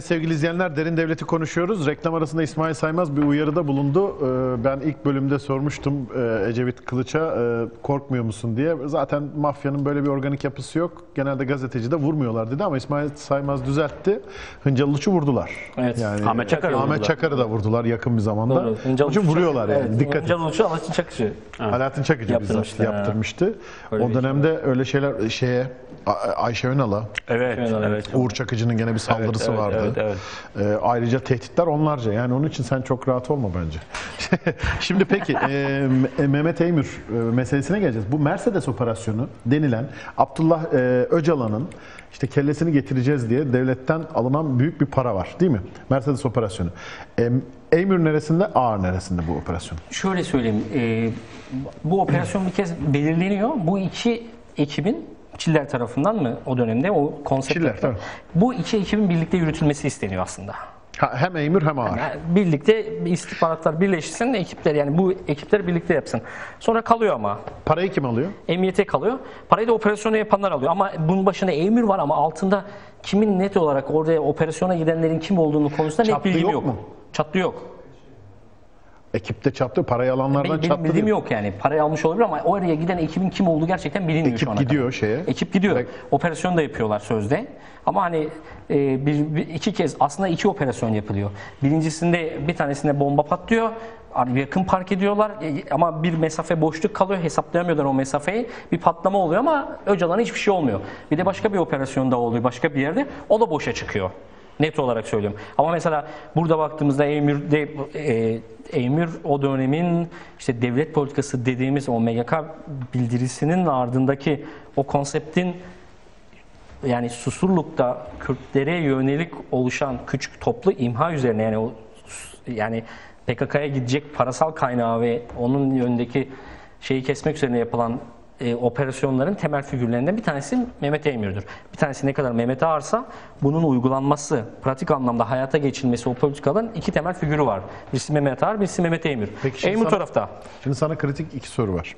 Evet sevgili izleyenler Derin Devlet'i konuşuyoruz. Reklam arasında İsmail Saymaz bir uyarıda bulundu. Ee, Ben ilk bölümde sormuştum e, Ecevit Kılıç'a e, korkmuyor musun diye. Zaten mafyanın böyle bir organik yapısı yok. Genelde gazeteci de vurmuyorlar dedi ama İsmail Saymaz düzeltti. Hıncalıç'ı vurdular. Evet. Ahmet Çakar'ı Ahmet. Çakar'ı da vurdular yakın bir zamanda. Doğru. Onun için vuruyorlar yani. Evet, Dikkat. Can Uluç'u Alaaddin Çakıcı. Alaaddin Çakıcı bizzat Yaptırmıştı, ha. yaptırmıştı. Öyle o bir dönemde öyle şeyler şeye A- Ayşe Önal'a, Evet, Evet, evet. Uğur Çakıcı'nın gene bir saldırısı evet, vardı. evet, evet. Ee, ayrıca tehditler onlarca. Yani onun için sen çok rahat olma bence. Şimdi peki e, M- Mehmet Eymür e, meselesine geleceğiz. Bu Mercedes operasyonu denilen Abdullah e, Öcalan'ın işte kellesini getireceğiz diye devletten alınan büyük bir para var değil mi? Mercedes operasyonu. E, Eymür neresinde, Ağır neresinde bu operasyon? Şöyle söyleyeyim. e, bu operasyon bir kez belirleniyor. Bu iki ekibin Çiller tarafından mı o dönemde o konsept Çiller, tabii. Bu iki ekibin birlikte yürütülmesi isteniyor aslında. Ha, hem Eymür hem Ağır. Yani birlikte istihbaratlar birleşsin, ekipler yani bu ekipler birlikte yapsın. Sonra kalıyor ama Parayı kim alıyor? emniyete kalıyor. Parayı da operasyonu yapanlar alıyor. Ama bunun başında emir var ama altında kimin net olarak oraya operasyona gidenlerin kim olduğunu konusunda net Çatlı bilgim yok yok. mu? Çatlı yok. Ekipte çattı, parayı alanlardan Benim, benim çattı bildiğim diyor. yok yani. Parayı almış olabilir ama oraya giden ekibin kim olduğu gerçekten bilinmiyor Ekip şu ana gidiyor kadar. şeye. Ekip gidiyor. Direkt- Operasyon da yapıyorlar sözde. Ama hani e, bir, bir- iki kez aslında iki operasyon yapılıyor. Birincisinde bir tanesinde bomba patlıyor. Yakın park ediyorlar E, ama bir mesafe boşluk kalıyor. Hesaplayamıyorlar o mesafeyi. Bir patlama oluyor ama Öcalan'a hiçbir şey olmuyor. Bir de başka bir operasyonda oluyor başka bir yerde. O da boşa çıkıyor. Net olarak söylüyorum. Ama mesela burada baktığımızda Emir, de, e, Emir o dönemin işte devlet politikası dediğimiz o MGK bildirisinin ardındaki o konseptin yani Susurluk'ta Kürtlere yönelik oluşan küçük toplu imha üzerine yani o yani PKK'ya gidecek parasal kaynağı ve onun yönündeki şeyi kesmek üzerine yapılan e, operasyonların temel figürlerinden bir tanesi Mehmet Emir'dir. Bir tanesi ne kadar Mehmet Ağarsa bunun uygulanması, pratik anlamda hayata geçilmesi o politikaların iki temel figürü var. Birisi Mehmet Ağar, birisi Mehmet Emir. Peki Emir sana- tarafta. Şimdi sana kritik iki soru var.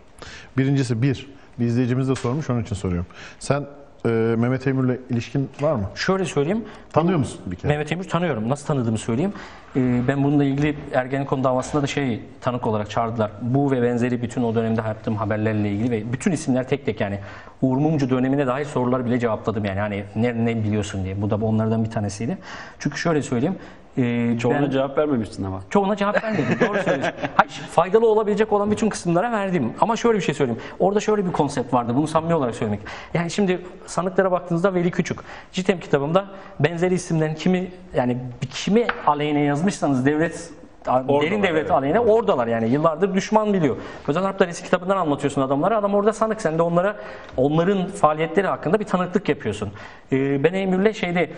Birincisi bir, bir izleyicimiz de sormuş onun için soruyorum. Sen e, Mehmet Eymür'le ilişkin var mı? Şöyle söyleyeyim. Tanıyor musun bir kere? Mehmet Emir tanıyorum. Nasıl tanıdığımı söyleyeyim. Ee, ben bununla ilgili Ergenekon davasında da şey tanık olarak çağırdılar. Bu ve benzeri bütün o dönemde yaptığım haberlerle ilgili ve bütün isimler tek tek yani Uğur Mumcu dönemine dair sorular bile cevapladım yani hani ne, ne biliyorsun diye. Bu da onlardan bir tanesiydi. Çünkü şöyle söyleyeyim. E, Çoğuna ben- cevap vermemişsin ama. Çoğuna cevap vermedim. Doğru söylüyorsun. Hayır, faydalı olabilecek olan bütün kısımlara verdim. Ama şöyle bir şey söyleyeyim. Orada şöyle bir konsept vardı. Bunu samimi olarak söylemek. Yani şimdi sanıklara baktığınızda Veli Küçük. Citem kitabımda benzeri isimlerin kimi yani kimi aleyhine yazmışsanız devlet derin devlet evet. aleyhine oradalar yani yıllardır düşman biliyor. Özel Harp Dairesi kitabından anlatıyorsun adamlara. Adam orada sanık sen de onlara onların faaliyetleri hakkında bir tanıklık yapıyorsun. Ee, ben Emir'le şeyde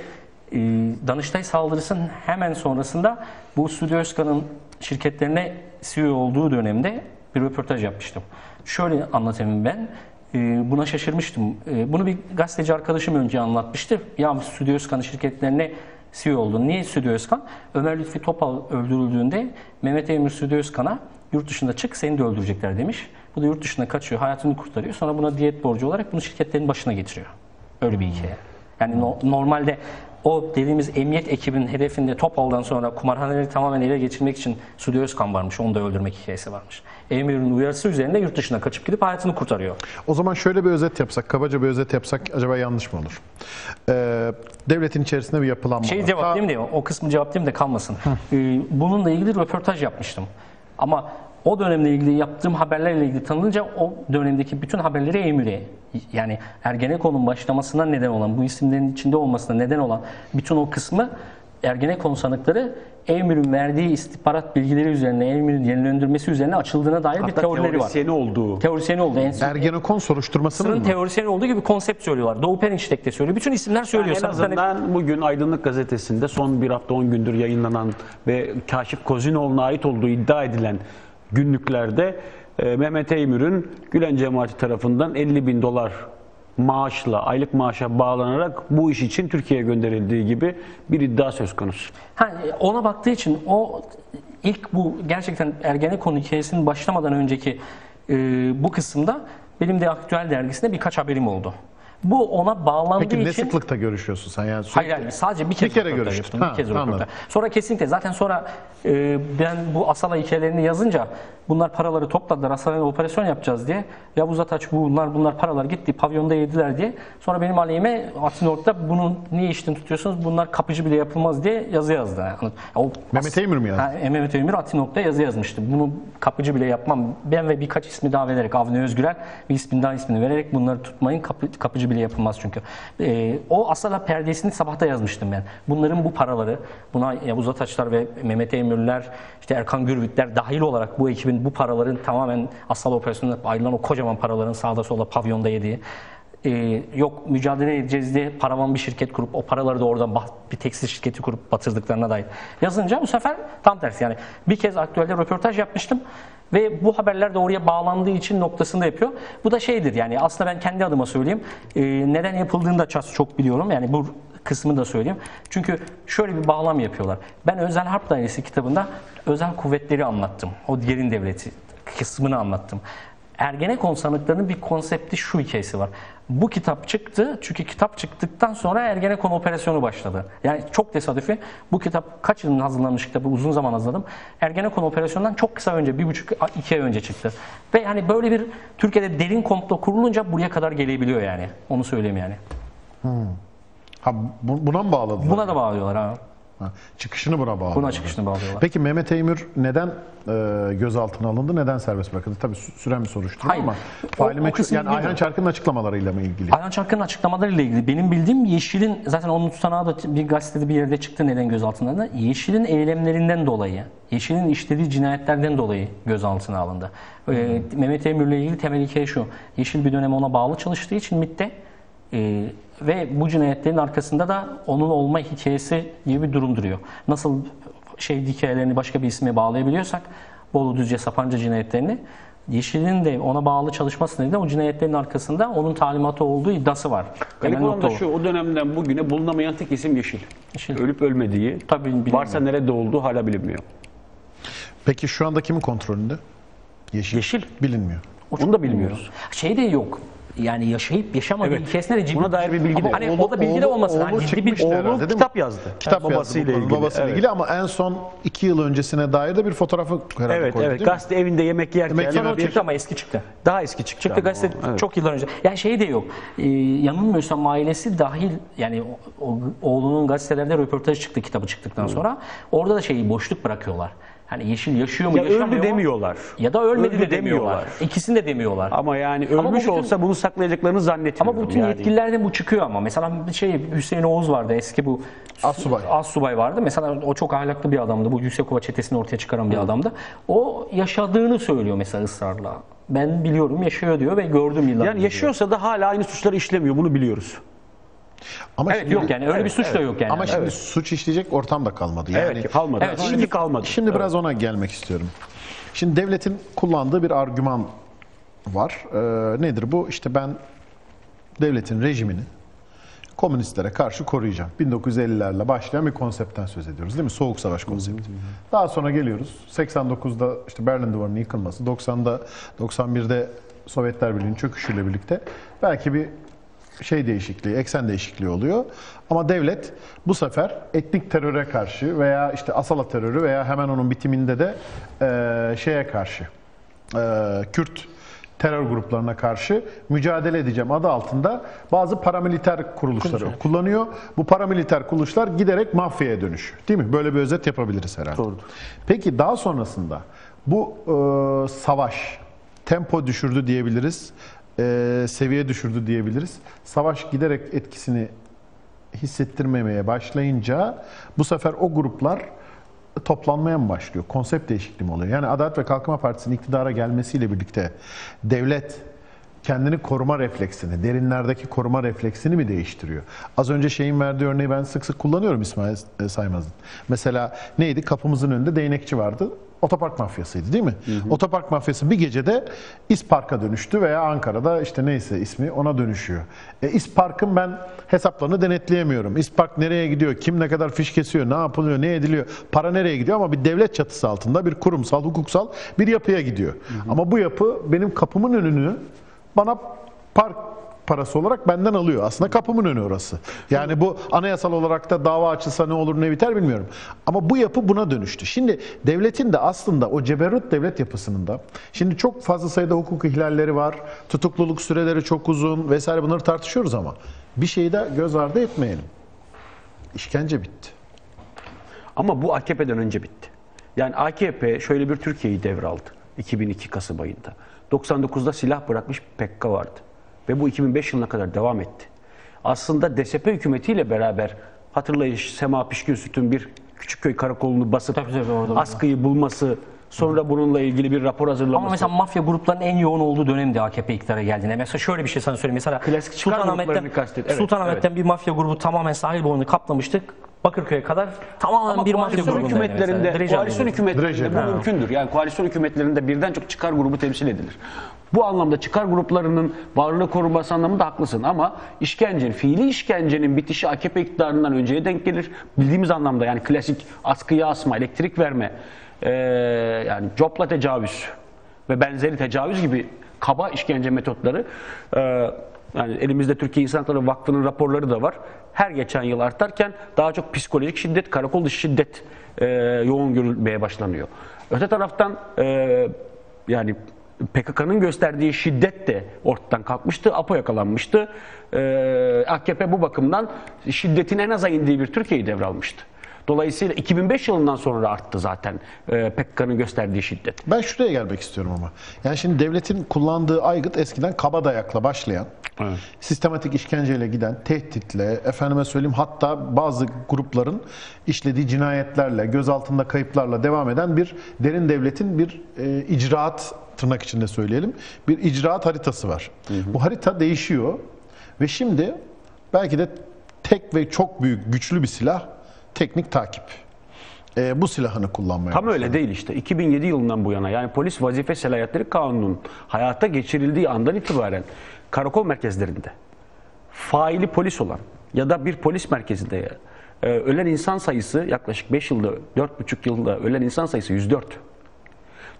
Danıştay saldırısının hemen sonrasında bu Suudi Özkan'ın şirketlerine CEO olduğu dönemde bir röportaj yapmıştım. Şöyle anlatayım ben. E, Buna şaşırmıştım. E, Bunu bir gazeteci arkadaşım önce anlatmıştı. Ya Suudi Özkan'ın şirketlerine CEO oldu. Niye Suudi Özkan? Ömer Lütfi Topal öldürüldüğünde Mehmet Emir Suudi Özkan'a yurt dışında çık seni de öldürecekler demiş. Bu da yurt dışına kaçıyor, hayatını kurtarıyor. Sonra buna diyet borcu olarak bunu şirketlerin başına getiriyor. Öyle bir hikaye. Yani no- normalde o dediğimiz emniyet ekibinin hedefinde Topal'dan sonra kumarhaneleri tamamen ele geçirmek için Suudi Özkan varmış. Onu da öldürmek hikayesi varmış. Emir'in uyarısı üzerine yurt dışına kaçıp gidip hayatını kurtarıyor. O zaman şöyle bir özet yapsak, kabaca bir özet yapsak acaba yanlış mı olur? Ee, devletin içerisinde bir yapılanma Şeyi var. cevaplayayım diye o kısmı cevaplayayım da kalmasın. Ee, bununla ilgili röportaj yapmıştım. Ama o dönemle ilgili yaptığım haberlerle ilgili tanınınca o dönemdeki bütün haberleri Emir'e yani Ergenekon'un başlamasına neden olan, bu isimlerin içinde olmasına neden olan bütün o kısmı Ergenekon sanıkları Emir'in verdiği istihbarat bilgileri üzerine, Emir'in yenilendirmesi üzerine açıldığına dair bir Hatta teorileri var. teorisyeni olduğu. Teorisyeni oldu. En son Ergenekon soruşturmasının Sırın mı? teorisyeni olduğu gibi konsept söylüyorlar. Doğu Perinçek de söylüyor. Bütün isimler Yani söylüyor. en bir tane- azından bugün Aydınlık Gazetesi'nde son bir hafta 10 gündür yayınlanan ve Kaşif Kozinoğlu'na ait olduğu iddia edilen günlüklerde Mehmet Eymür'ün Gülen cemaati tarafından 50 bin dolar maaşla, aylık maaşa bağlanarak bu iş için Türkiye'ye gönderildiği gibi bir iddia söz konusu. Ha, ona baktığı için o ilk bu gerçekten Ergenekon hikayesinin başlamadan önceki e, bu kısımda benim de Aktüel dergisinde birkaç haberim oldu. Bu ona bağlandığı Peki ne için sıklıkta görüşüyorsun sen yani? Hayır hayır sadece bir kez Bir kere yaptım. Ha, bir kez anladım. Sonra kesinlikle zaten sonra e, ben bu Asala hikayelerini yazınca bunlar paraları topladılar. Asala'ya operasyon yapacağız diye. Yavuz Ataç bunlar bunlar paralar gitti pavyonda yediler diye. Sonra benim aleyhime Atinorg'da bunun niye işten tutuyorsunuz? Bunlar kapıcı bile yapılmaz diye yazı yazdı. Yani o Mehmet Eymür mü yazdı? Ha, Mehmet Eymür Atinorg'da yazı yazmıştı. Bunu kapıcı bile yapmam. Ben ve birkaç ismi daha vererek Avni Özgürel bir ismin daha ismini vererek bunları tutmayın. Kapı, kapıcı bile yapılmaz çünkü. Ee, o Asala perdesini sabahta yazmıştım ben. Bunların bu paraları, buna Yavuz Ataçlar ve Mehmet Eymürler, işte Erkan Gürvitler dahil olarak bu ekibin bu paraların tamamen Asala operasyonunda ayrılan o kocaman paraların sağda solda pavyonda yediği, ee, yok mücadele edeceğiz diye paravan bir şirket kurup o paraları da oradan bir tekstil şirketi kurup batırdıklarına dair yazınca bu sefer tam tersi yani bir kez aktüelde röportaj yapmıştım ve bu haberler de oraya bağlandığı için noktasında yapıyor. Bu da şeydir yani aslında ben kendi adıma söyleyeyim Ee, neden yapıldığını da çok biliyorum yani bu kısmı da söyleyeyim. Çünkü şöyle bir bağlam yapıyorlar. Ben Özel Harp Dairesi kitabında özel kuvvetleri anlattım. O yerin devleti kısmını anlattım. Ergenekon sanıklarının bir konsepti şu hikayesi var. Bu kitap çıktı çünkü kitap çıktıktan sonra Ergenekon operasyonu başladı. Yani çok tesadüfi bu kitap kaç yılın hazırlanmış kitabı uzun zaman hazırladım. Ergenekon operasyonundan çok kısa önce bir buçuk iki ay önce çıktı. Ve yani böyle bir Türkiye'de derin komplo kurulunca buraya kadar gelebiliyor yani. Onu söyleyeyim yani. Ha, bu- buna mı bağladılar? Buna da bağlıyorlar ha. Ha, çıkışını buna bağladılar. Buna çıkışını bağlıyorlar. Peki Mehmet Eymür neden e, gözaltına alındı, neden serbest bırakıldı? Tabii sü- süren bir soruşturma Hayır. ama faili meçhul, yani Ayhan. Çarkı'nın açıklamalarıyla mı ilgili? Ayhan Çarkı'nın açıklamalarıyla ilgili benim bildiğim Yeşil'in zaten onun tutanağı da bir gazetede bir yerde çıktı neden gözaltına Yeşil'in eylemlerinden dolayı, Yeşil'in işlediği cinayetlerden dolayı gözaltına alındı. Ee, Mehmet Emir'le ilgili temel hikaye şu. Yeşil bir dönem ona bağlı çalıştığı için MİT'te e, ve bu cinayetlerin arkasında da onun olma hikayesi gibi bir durum duruyor. Nasıl şey hikayelerini başka bir isme bağlayabiliyorsak Bolu Düzce Sapanca cinayetlerini Yeşil'in de ona bağlı çalışması nedeniyle o cinayetlerin arkasında onun talimatı olduğu iddiası var. Garip olan da o. şu, o dönemden bugüne bulunamayan tek isim Yeşil. Yeşil. Ölüp ölmediği, Tabii bilinmiyor. varsa nerede olduğu hala bilinmiyor. Peki şu anda kimin kontrolünde? Yeşil. Yeşil. Bilinmiyor. Onu da bilmiyoruz. Şey de yok. Yani yaşayıp yaşamadığı Evet. hikayesine de ciddi. Buna dair bir bilgi Ama de hani yok. o da bilgi de Oğlu- olmasın. oğlu Hani ciddi bir Oğlu kitap yazdı. Kitap babasıyla yazdı bu konuda, ilgili. babasıyla Evet. ilgili ama en son iki yıl öncesine dair de bir fotoğrafı herhalde Evet, koydu evet. değil mi? Gazete evinde yemek yerken Yemek Sonra çıktı ama eski çıktı. daha eski çıktı. Çıktı ama gazete o, evet. çok yıllar önce. Yani şey de yok. Ee, yanılmıyorsam ailesi dahil yani o, o- oğlunun gazetelerde röportaj çıktı kitabı çıktıktan sonra. Orada da şeyi boşluk bırakıyorlar. Hani Yeşil yaşıyor mu Ya yaşamıyor öldü mu? demiyorlar. Ya da ölmedi Öldü de demiyorlar. demiyorlar. İkisini de demiyorlar. Ama yani Ama bu ölmüş bütün- olsa bunu saklayacaklarını zannetmiyorum. Ama bütün yani. yetkililerden bu çıkıyor ama. Mesela bir şey Hüseyin Oğuz vardı eski bu Assubay. Assubay vardı. Mesela o çok ahlaklı bir adamdı. Bu Yüksekova çetesini ortaya çıkaran bir adamdı. O yaşadığını söylüyor mesela ısrarla. Ben biliyorum yaşıyor diyor ve gördüm yıllar Yani yaşıyorsa da hala aynı suçları işlemiyor. Bunu biliyoruz. Ama. Evet şimdi, yok yani öyle bir suç da yok yani. Ama şimdi suç işleyecek ortam da kalmadı. Yani Evet, kalmadı. Evet, Şimdi, kalmadı. Şimdi biraz ona gelmek istiyorum. Şimdi devletin kullandığı bir argüman var. Ee, nedir bu? İşte ben devletin rejimini komünistlere karşı koruyacağım. 1950'lerle başlayan bir konseptten söz ediyoruz değil mi? Soğuk savaş konsepti. Daha sonra geliyoruz. 89'da işte Berlin Duvarı'nın yıkılması, 90'da 91'de Sovyetler Birliği'nin çöküşüyle birlikte belki bir şey değişikliği, eksen değişikliği oluyor. Ama devlet bu sefer etnik teröre karşı veya işte Asala terörü veya hemen onun bitiminde de eee, şeye karşı, eee, Kürt terör gruplarına karşı mücadele edeceğim adı altında bazı paramiliter kuruluşları kullanıyor. Bu paramiliter kuruluşlar giderek mafyaya dönüşüyor. Değil mi? Böyle bir özet yapabiliriz herhalde. Doğrudur. Peki daha sonrasında bu eee, savaş tempo düşürdü diyebiliriz. Eee, seviye düşürdü diyebiliriz. Savaş giderek etkisini hissettirmemeye başlayınca bu sefer o gruplar toplanmaya mı başlıyor? Konsept değişikliği mi oluyor? Yani Adalet ve Kalkınma Partisi'nin iktidara gelmesiyle birlikte devlet kendini koruma refleksini, derinlerdeki koruma refleksini mi değiştiriyor? Az önce şeyin verdiği örneği ben sık sık kullanıyorum İsmail e, Saymaz'ın. Mesela neydi? Kapımızın önünde değnekçi vardı. Otopark mafyasıydı değil mi? Otopark mafyası bir gecede İspark'a dönüştü veya Ankara'da işte neyse ismi ona dönüşüyor. E, İspark'ın ben hesaplarını denetleyemiyorum. İspark nereye gidiyor? Kim ne kadar fiş kesiyor? Ne yapılıyor? Ne ediliyor? Para nereye gidiyor? Ama bir devlet çatısı altında bir kurumsal, hukuksal bir yapıya gidiyor. Ama bu yapı benim kapımın önünü bana park parası olarak benden alıyor. Aslında kapımın önü orası. Yani bu anayasal olarak da dava açılsa ne olur ne biter bilmiyorum. Ama bu yapı buna dönüştü. Şimdi devletin de aslında o ceberrut devlet yapısının da şimdi çok fazla sayıda hukuk ihlalleri var. Tutukluluk süreleri çok uzun vesaire bunları tartışıyoruz ama bir şeyi de göz ardı etmeyelim. İşkence bitti. Ama bu AKP'den önce bitti. Yani AKP şöyle bir Türkiye'yi devraldı 2002 Kasım ayında. 99'da silah bırakmış PKK vardı. Ve bu 2005 yılına kadar devam etti. Aslında DSP hükümetiyle beraber hatırlayın Sema Pişkin Süt'ün bir Küçükköy karakolunu basıp Tabii, tabii, orada. askıyı bulması, sonra bununla ilgili bir rapor hazırlaması. Ama mesela mafya gruplarının en yoğun olduğu dönemdi AKP iktidara geldiğinde. Mesela şöyle bir şey sana söyleyeyim. Mesela Klasik Sultanahmet'ten. Evet, Sultanahmet'ten bir mafya grubu tamamen sahil boyunu kaplamıştık. Bakırköy'e kadar tamamen Ama bir grubundaydı mesela. hükümetlerinde, koalisyon hükümetlerinde bu ha. mümkündür. Yani koalisyon hükümetlerinde birden çok çıkar grubu temsil edilir. Bu anlamda çıkar gruplarının varlığı korunması anlamında haklısın ama işkence, fiili işkencenin bitişi AKP iktidarından önceye denk gelir. Bildiğimiz anlamda yani klasik askıya asma, elektrik verme, eee, yani copla tecavüz ve benzeri tecavüz gibi kaba işkence metotları eee, yani elimizde Türkiye İnsan Hakları Vakfı'nın raporları da var. Her geçen yıl artarken daha çok psikolojik şiddet, karakol dışı şiddet eee, yoğun görülmeye başlanıyor. Öte taraftan eee, yani PKK'nın gösterdiği şiddet de ortadan kalkmıştı. APO yakalanmıştı. Eee, AKP bu bakımdan şiddetin en aza indiği bir Türkiye'yi devralmıştı. Dolayısıyla 2005 yılından sonra arttı zaten eee PKK'nın gösterdiği şiddet. Ben şuraya gelmek istiyorum ama. Yani şimdi devletin kullandığı aygıt eskiden kaba dayakla başlayan, Evet. sistematik işkenceyle giden, tehditle, efendime söyleyeyim hatta bazı grupların işlediği cinayetlerle, gözaltında kayıplarla devam eden bir derin devletin bir e, icraat tırnak içinde söyleyelim, bir icraat haritası var. Bu harita değişiyor ve şimdi belki de tek ve çok büyük, güçlü bir silah teknik takip. E, bu silahını kullanmaya Tam öyle değil işte. 2007 yılından bu yana yani polis vazife selahiyetleri kanunun hayata geçirildiği andan itibaren karakol merkezlerinde faili polis olan ya da bir polis merkezinde e, ölen insan sayısı yaklaşık 5 yılda 4,5 yılda ölen insan sayısı 104.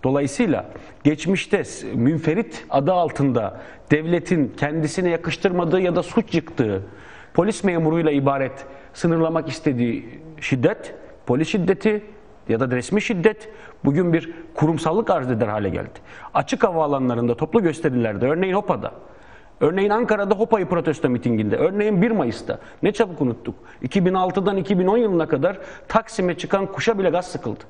Dolayısıyla geçmişte münferit adı altında devletin kendisine yakıştırmadığı ya da suç yıktığı polis memuruyla ibaret sınırlamak istediği şiddet, polis şiddeti ya da resmi şiddet bugün bir kurumsallık arz eder hale geldi. Açık hava alanlarında toplu gösterilerde örneğin HOPA'da Örneğin Ankara'da HOPA'yı protesto mitinginde, örneğin 1 Mayıs'ta ne çabuk unuttuk. 2006'dan 2010 yılına kadar Taksim'e çıkan kuşa bile gaz sıkıldı.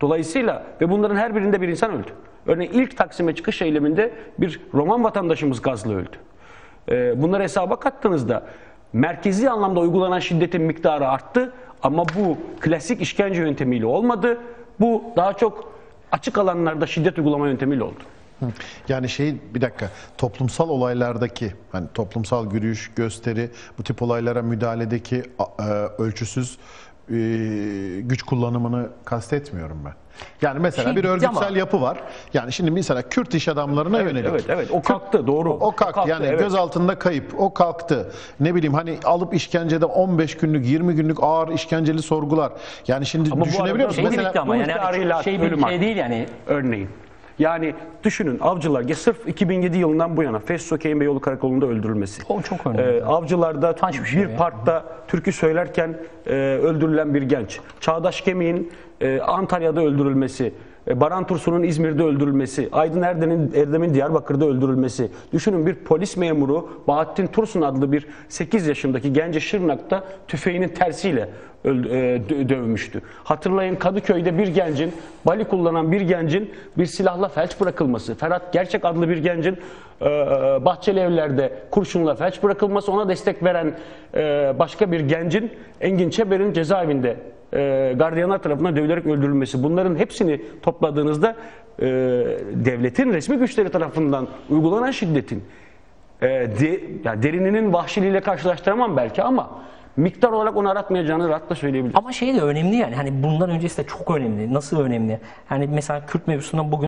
Dolayısıyla ve bunların her birinde bir insan öldü. Örneğin ilk Taksim'e çıkış eyleminde bir Roman vatandaşımız gazla öldü. Ee, bunları hesaba kattığınızda merkezi anlamda uygulanan şiddetin miktarı arttı ama bu klasik işkence yöntemiyle olmadı. Bu daha çok açık alanlarda şiddet uygulama yöntemiyle oldu. Yani şey bir dakika toplumsal olaylardaki hani toplumsal yürüyüş, gösteri bu tip olaylara müdahaledeki e, ölçüsüz e, güç kullanımını kastetmiyorum ben. Yani mesela Şey bir örgütsel ama- yapı var. Yani şimdi mesela Kürt iş adamlarına yönelik. Evet evet o kalktı doğru. O kalktı, yani evet. göz altında kayıp o kalktı. Ne bileyim hani alıp işkencede 15 günlük 20 günlük ağır işkenceli sorgular. Yani şimdi Ama düşünebiliyor musun? Şey Mesela ama bu yani miktarıyla şey bir ölüm şey değil yani. Örneğin. Yani düşünün avcılar ya sırf 2007 yılından bu yana Fesso Keyim Beyoğlu Karakolu'nda öldürülmesi. O çok önemli. Ee, avcılarda bir bir, şey ya. parkta türkü söylerken e, öldürülen bir genç. Çağdaş Kemiğin e, Antalya'da öldürülmesi. E, Baran Tursun'un İzmir'de öldürülmesi, Aydın Erdem'in Erdem'in Diyarbakır'da öldürülmesi. Düşünün bir polis memuru Bahattin Tursun adlı bir 8 yaşındaki genci Şırnak'ta tüfeğinin tersiyle e, dö- dövmüştü. Hatırlayın Kadıköy'de bir gencin, bali kullanan bir gencin bir silahla felç bırakılması. Ferhat Gerçek adlı bir gencin e, Bahçeli Evler'de kurşunla felç bırakılması, ona destek veren başka bir gencin Engin Çeber'in cezaevinde e, gardiyanlar tarafından dövülerek öldürülmesi. Bunların hepsini topladığınızda e, devletin resmi güçleri tarafından uygulanan şiddetin e, de, ya derininin vahşiliğiyle karşılaştıramam belki ama miktar olarak onu aratmayacağını rahatla söyleyebilirim. Ama şey de önemli yani. Hani bundan öncesi de çok önemli. Nasıl önemli? Yani mesela Kürt mevzusundan bugün